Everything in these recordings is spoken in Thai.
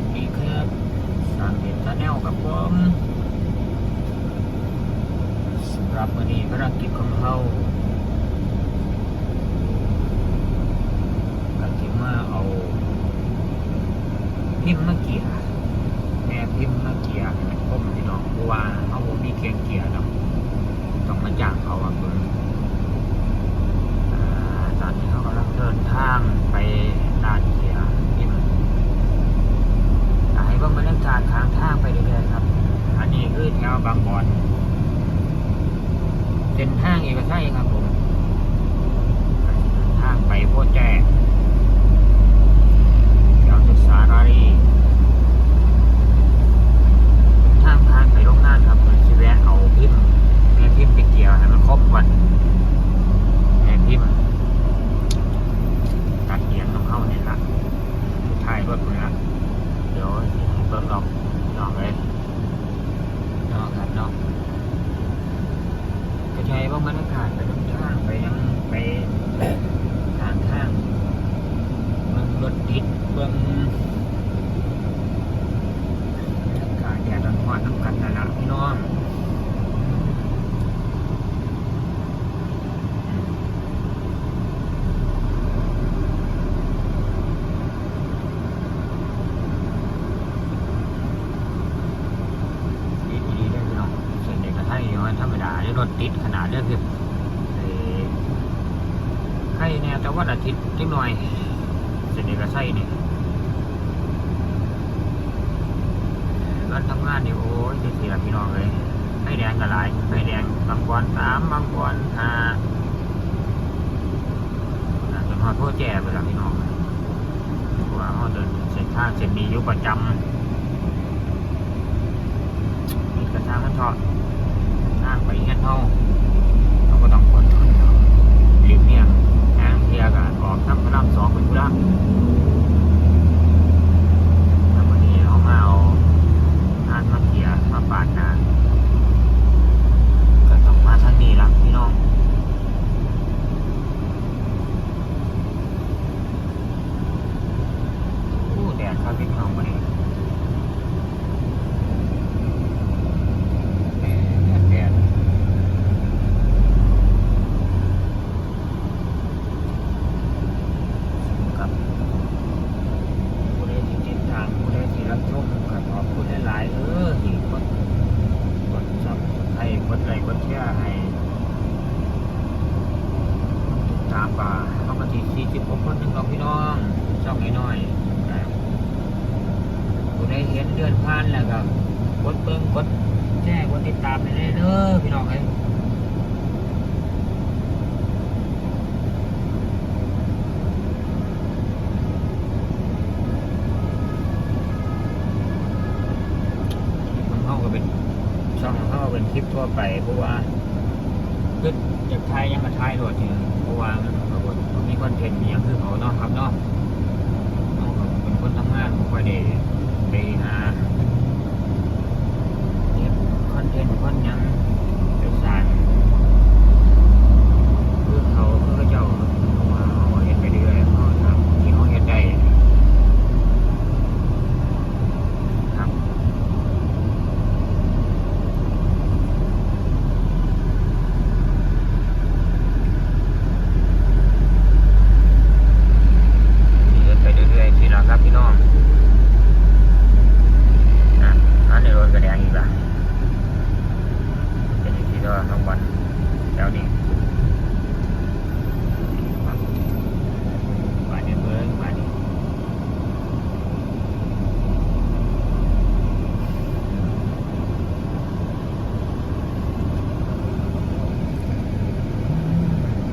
สดีครับสามเด็ดตาแนวกับผมสำหรับวันนี้ภารกิจของเราก็จะมาเอาพิมพ์มาเกียร์แม่พิมพ์มาเกียร์ให้มันคมพี่น้องเพราะว่าเขาบ่มีเครื่องเกียร์เนาะต้องมาจ้างเขาอะเพิ่นอ่าตอนนี้เขากำลังเดินทางไปด้านเกียร์พิมพ์ อยากให้เบิ่งบรรยากาศทางทางไปเรื่อยๆครับ อันนี้คือแถวบางบอน เส้นทางเอกชัยครับผมทางไปโพแจ้แถวศึกษารารีทางผ่านไปโรงงานครับผมสิแวะเอาพิมพ์แม่พิมพ์ไปเกี่ยวให้มันครบก่อนแม่พิมพ์ตัดเอียงของเข้าเนี่ยละสุดท้ายรถเนื้อเดี๋ยวสิให้เบิ่งดอกน้องเลยน้องครับน้องกระจายเบิ่งบรรยากาศไปตรงทางไปยังไปทางทางเบิ่งรถ ติดเบิ่งบรรยากาศแดดร้อนๆน้ำกันนั่นละพี่น้องดีดีได้พี่น้องส่วนใหญ่ก็ไทยมันธรรมดาได้รถติดขนาดเนี้ยคือเอ่อใครเนี่ยแต่ว่าอาทิตย์จังหน่อยส่วนใหญ่ก็ใส่นี่วันทำงานนี่โอ้ ยจะเสียพี่น้องเลยให้แดงก็หลายให้แดงบางวันสามบางวันห้าจจะมาโทษแจ้ไปแล้วพี่น้องเพราะว่าเขาเดินเส้นทางเส้นนี้อยู่ประจำมีกระทางมันชอบทางไปเฮ็ดเฮาเราก็ต้องคนหลีกเลี่ยงทางเทียกันออกทำพระรามสองเป็นพระแล้ววันนี้เอามาเอาทานมาเกียร์มา ปาดหน้าก็ต้องมาทางนี้ละพี่น้องโอ้แดดครับพี่น้องวันนี้ แดดแดดกับผู้ใดที่ติดตามผู้ใดที่รับชมก็ขอบคุณหลายๆเออที่กดกดซับให้กดไลค์กดแชร์ให้ติดตามป่าเขามาที่สี่สิบหกคนหนึ่งของพี่น้องช่องน้อยๆนะผู้ใดเห็นเดือนผ่านแล้วก็กดเบิ่งกดแจ้งกดติดตามไปเลยเด้อพี่น้องเอ้ยของเขาก็เป็นช่องเขาเป็นคลิปทั่วไปเพราะว่าคืออยากถ่ายยังมาถ่ายโดดเนี่ยเพราะว่ามันก็บ่บ่มีคอนเทนต์มีอย่างคือเขาเนาะครับเนาะเขาเป็นคนทำงานไม่ค่อยได้ ไปหาเก็บคอนเทนต์คอนยังไปสร้างคือเขาคือเขาเจ้าเขาว่าเขาเห็นไปเรื่อยๆเขาทำที่เขาเห็นได้ครับนี่เดินไปเรื่อยๆที่เราครับพี่น้อง อะอันนี้รถกระแดงอีกละเป็นอีกทีก็ทั้งวันแล้วนี่มาเนี่ยเบิ้งมานี่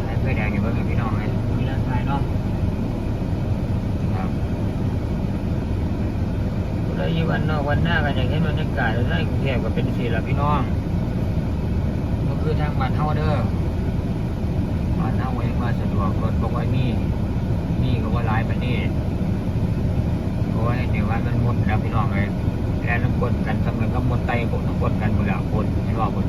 ขายไฟแดงอยู่เบิ้งให้พี่น้องเลยมีร้านขายเนาะครับ แล้วอยู่วันนอกวันหน้ากันอย่ากาศในกรุงเทพก็เป็นสีละพี่น้องก็คือทางบ้านเฮาเด้อบ้านเฮาเองมาสะดวกรถบอกว่ามีมีก็ว่าหลายปานนี้โอ้ยเดี๋ยวว่ามันหมดแล้วพี่น้องเลยแล้วน้ำกดกันสำเร็จก็หมดไตผมน้ำกดกันหมดแล้วคนไม่รอคน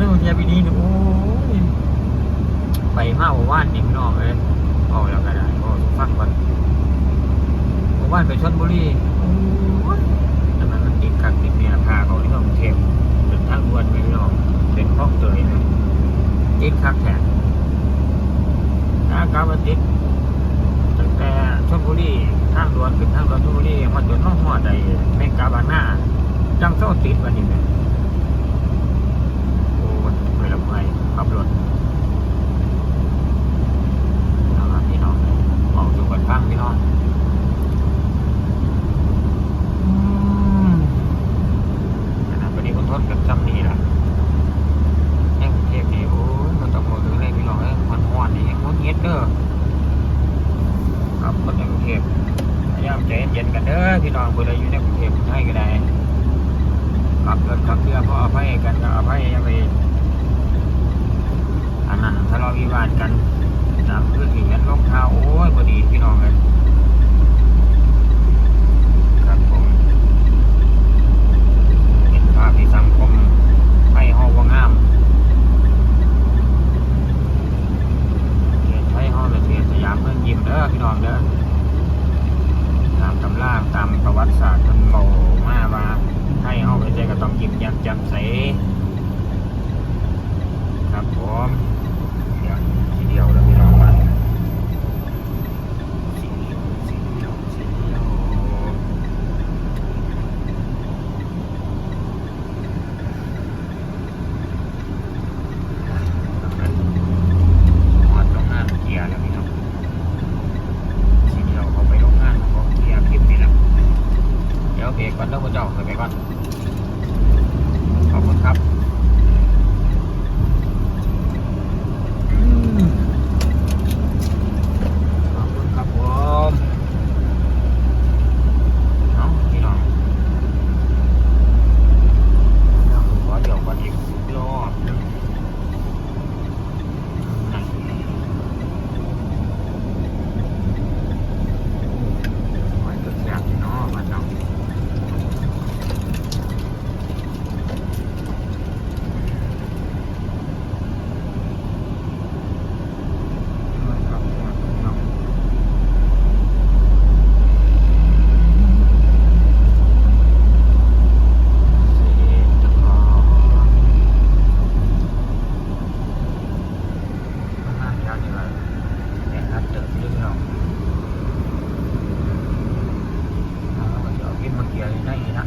เรื่องเทียบปีนี้นี่โอ้ยไปมาว่าว่านนี่พี่น้องเลยเอาแล้วก็ได้โอ้ฟังก่อนว่านไปชลบุรีอันมันติดขัดติดเนี่ยพาเขาที่กรุงเทพเป็นทางด่วนไปพี่น้องเป็นคลองเตยนะติดขัดแท้ถ้ากลับติดตั้งแต่ชลบุรีทางด่วนขึ้นทางด่วนชลบุรีมาจนห้องหัวใจแม่กาบาน่าจังเจ้าติดวันนี้แม่ยโอ้ไม่ละไปขับรถนะครับพี่น้องออกอยู่กันข้างพี่น้องอืมข นาดวันนี้คนทนกับจำนี่ล่ะแห่งกรุงเทพนี่โอ้ยมันต้องหมดเลยพี่น้องเอ้ยมันห้อนนี่แห่งคนเย็ดเด้อครับคนในกรุงเทพพยายามใจเย็นๆกันเด้อพี่น้องคนใดอยู่ในกรุงเทพให้ก็ได้ ขับรถขับเรือพออภัยกันก็อภัยอย่าไปอันนั้นทะเลาะวิวาทกันตามพื้นที่เห็นลงเท้าโอ้ยพอดีพี่น้องเลยครับผมเห็นภาพที่สังคมให้ห้องว่างามเขตไทยห้องและเขตสยามเมืองยิ้มเด้อ พี่น้องเด้อตามตำราตามประวัติศาสตร์จนโบมาว่าให้ห้องไปเจก็ต้องยิ้มแย้มแจ่มใสครับผมเดี๋ยวทีเดียวแล้วพี่น้องมาสีเดียวสีเดียวสีเดียวหอดโรงงานเกียร์แล้วพี่น้องสีเดียวเขาไปโรงงานเขาเกียร์พิมพ์นี่แหละ เดี๋ยวเบรกก่อน แล้วพระเจ้าเบรกก่อน ขอบคุณครับอืมขอบคุณครับผมเอาพี่น้องเดี๋ยวผมขอเดี๋ยวก่อนอีกรอบหนึ่งนั่นไว้ตัวแซ่บเนาะมันเนาะ นะ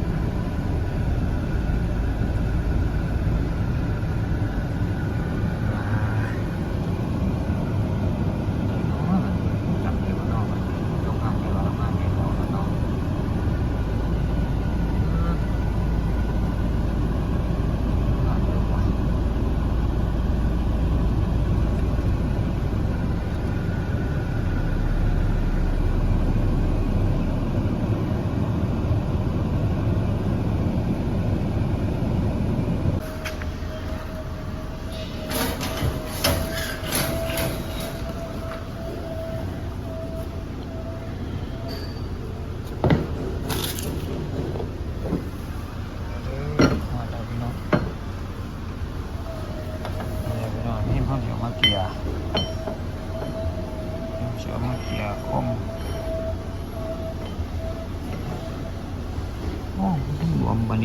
จำเดี๋ยวนอกลงมาเดี๋ยวเรามาเดี๋ยวเราต้อง มาจากพี่น้องมาจากพี่น้องนี่ พ่อเดี๋ยวมา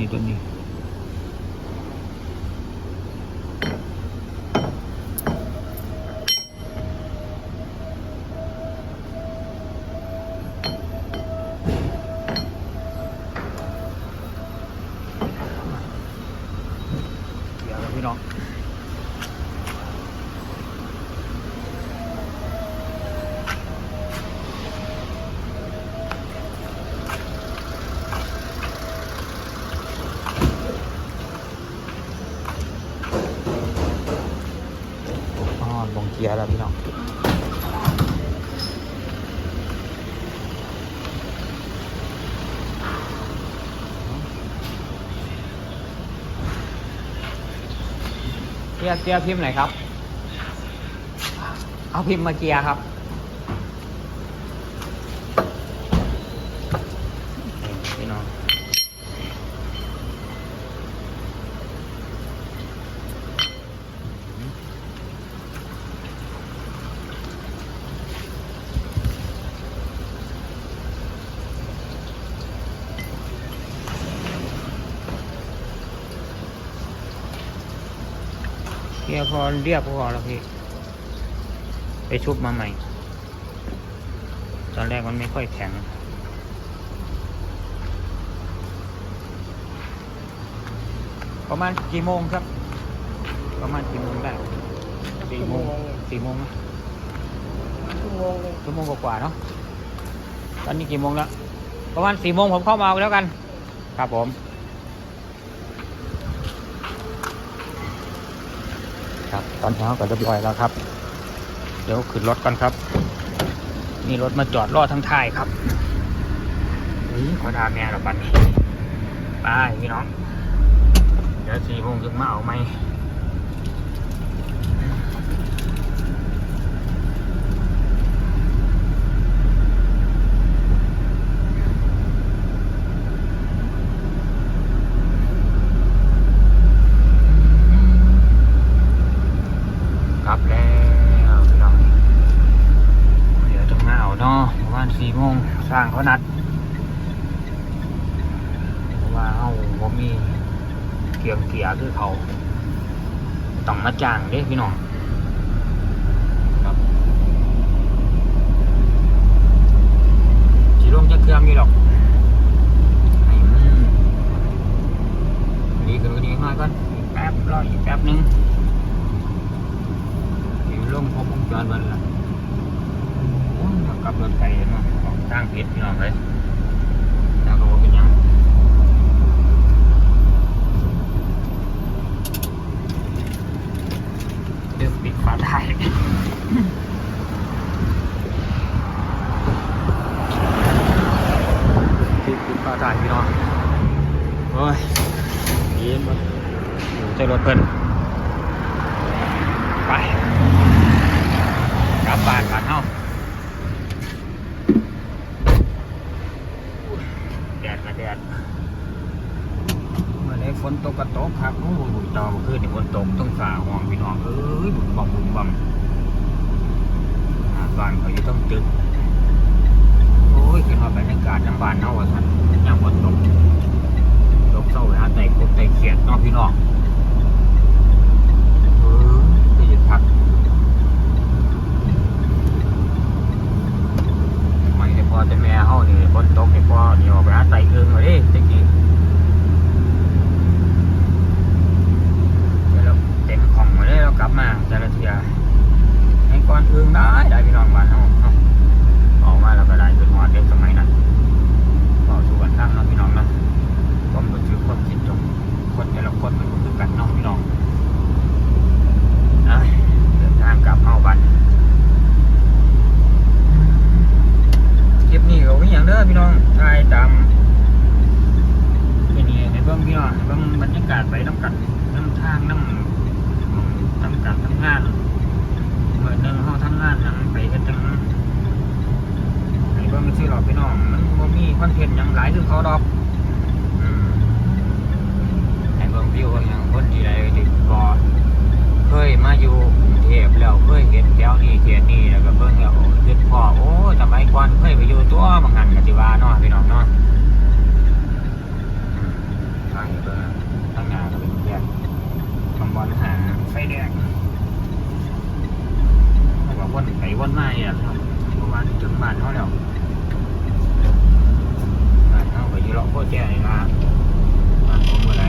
กียร์แล้วพี่น้องเกียร์เกียร์พิมพ์ไหนครับ เอาพิมพ์มาเกียร์ครับ พี่น้อง เกียร์พอเรียบพอแล้วพี่ ไปชุบมาใหม่ ตอนแรกมันไม่ค่อยแข็ง ประมาณกี่โมงครับ ประมาณกี่โมงได้สี่โมงสี่โมงไหมชั่วโมงหนึงชั่วโมงกว่าๆเนาะตอนนี้กี่โมงแล้ว ประมาณสี่โมงผมเข้ามาเอาแล้วกัน ครับผม ครับ ตอนเช้าก็เรียบร้อยแล้วครับ เดี๋ยวขึ้นรถกันครับ มีรถมาจอดรอทั้งท้ายครับนี่ขอทาแม่เราปันนี้ไปพี่น้อง เดี๋ยวสี่โมงถึงมาเอาไหม กลับแล้วพี่น้องเดี๋ยวต้องมาเอาเนาะประมาณสี่โมงสร้างเขานัดเพราะว่าเอาผมมี เกียงเกียร์คือเขาต้องมาจ้างเด้พี่น้องครับสีลงจะเคลื่อนมีหรอกให้มันดีขึ้นก็ดีมากก่อนอีกแป๊บรออีกแป๊บหนึงอยู่ลงพบวงจรวันละโอ้ยกลับรถไปเนาะออกทางผิดพี่น้องเลยแต่ก็บ่เป็นหยังเดือปิดฝาท้ายปิดปิดฝาท้ายพี่น้องโอ้ยเย็นบ่อยู่ใจรถเพิ่น ไป กลับบ้านกันเฮาแดดมาแดดเมื่อไรฝ นตกก็ตกครับโอ้โหจอมื่อคืนฝนตกต้องฝ่าห้องพี่น้องเอ้ยบุญบังบุญบังบ้านเขาอยู่ต้องตึกโอ้ยขึ้นมาบรรยากาศน้ำบานเฮาว่าสันยังฝนตกตกเศร้าหาไต่กบไต่เขียดน้องพี่น้องเออก็จะพักไม่ได้พอแต่แม่เฮานี่ฝนตกนี่พอนี่ออกไปหาไต่เอิงเอาเด้จังกี้เดี๋ยวเราเต็มของมาเลยเรากลับมาแต่ละเทียให้ก่อนเอิงได้ได้พี่น้องบ้านเฮาเนาะออกมาแล้วก็ได้เป็นหอดเด็กสมัยนั้นก็สู่กันตั้งเนาะพี่น้องเนาะผมก็ถือความคิดจงคนแต่ละคนมันก็คือกันเนาะพี่น้องนะเดินทางกลับเฮาบ้าน คลิปนี้ก็วิ่งอย่างเด้อพี่น้องถ่ายตามเป็นนี่ในเบื้องพี่น้องเบื้องบรรยากาศไปน้ำกันน้ำทางน้ำทำการทำงานเมื่อหนึ่งเขาทำงานยังไปกันจังในเบื้ อกพี่น้องมันบ่มีคอนเทนต์ยังหลายคือเขาดอกอืมในเบื้องวิวอย่างคนที่ใดที่บ่เคยมาอยู่กรุงเทพแล้วเคยเห็นแถวนี้เขตนี้แล้วก็เบิ่งแล้วคิดพ่อโอ้สมัยก่อนเคยไปอยู่ตัวบางหันกติว่าเนาะพี่น้องเนาะอืมทางเบิ่งทางหน้าก็เป็นยกบางบอลหาไฟแดงเขาบอกวนไปวนมาเนี่ยครับเมื่อวานบ้านเขาแล้ว อยู่เลาะโคแก่นี่นะบ้าผมเมื่อไห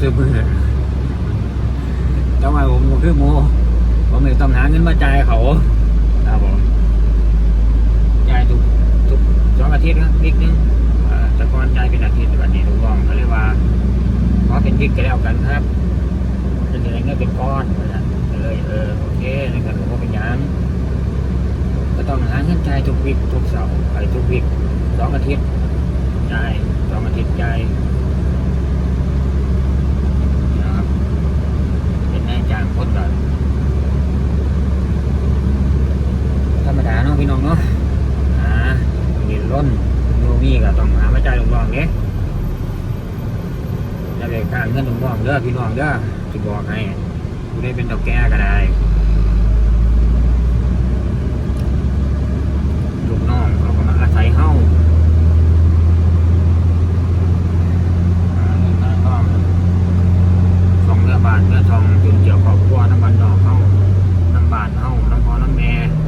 ซื้อมือจังหวะผมผมคือโมผมเลยต้องหาเงินมาจ่ายเขาครับผมจ่ายทุกทุกสองอาทิตย์นะอีกนึงแต่ก่อนจ่ายเป็นอาทิตย์แบบนี้ถูกกองก็เลยว่าขอเป็นกิกก็แล้วกันครับเป็นอะไรเงี้ยเป็นก้อนเลยเออโอเคแล้วก็หลวงเป็นยังก็ต้องหาเงินจ่ายทุกวิกทุกเสาร์ทุกวิกสองอาทิตย์จ่ายสองอาทิตย์จ่ายางคนก็ธรรมดาเนาะพี่น้องเนาะอ่าดินร่นมูมีก็ต้องหามาจ่ายลุงรองเด้จะไปการเงินลุงรองเด้อพี่น้องเด้อที่บอกให้ผู้ได้เป็นดอกแก้ก็ได้ลูกน้องเขาก็มาอาศัยเฮ้า man.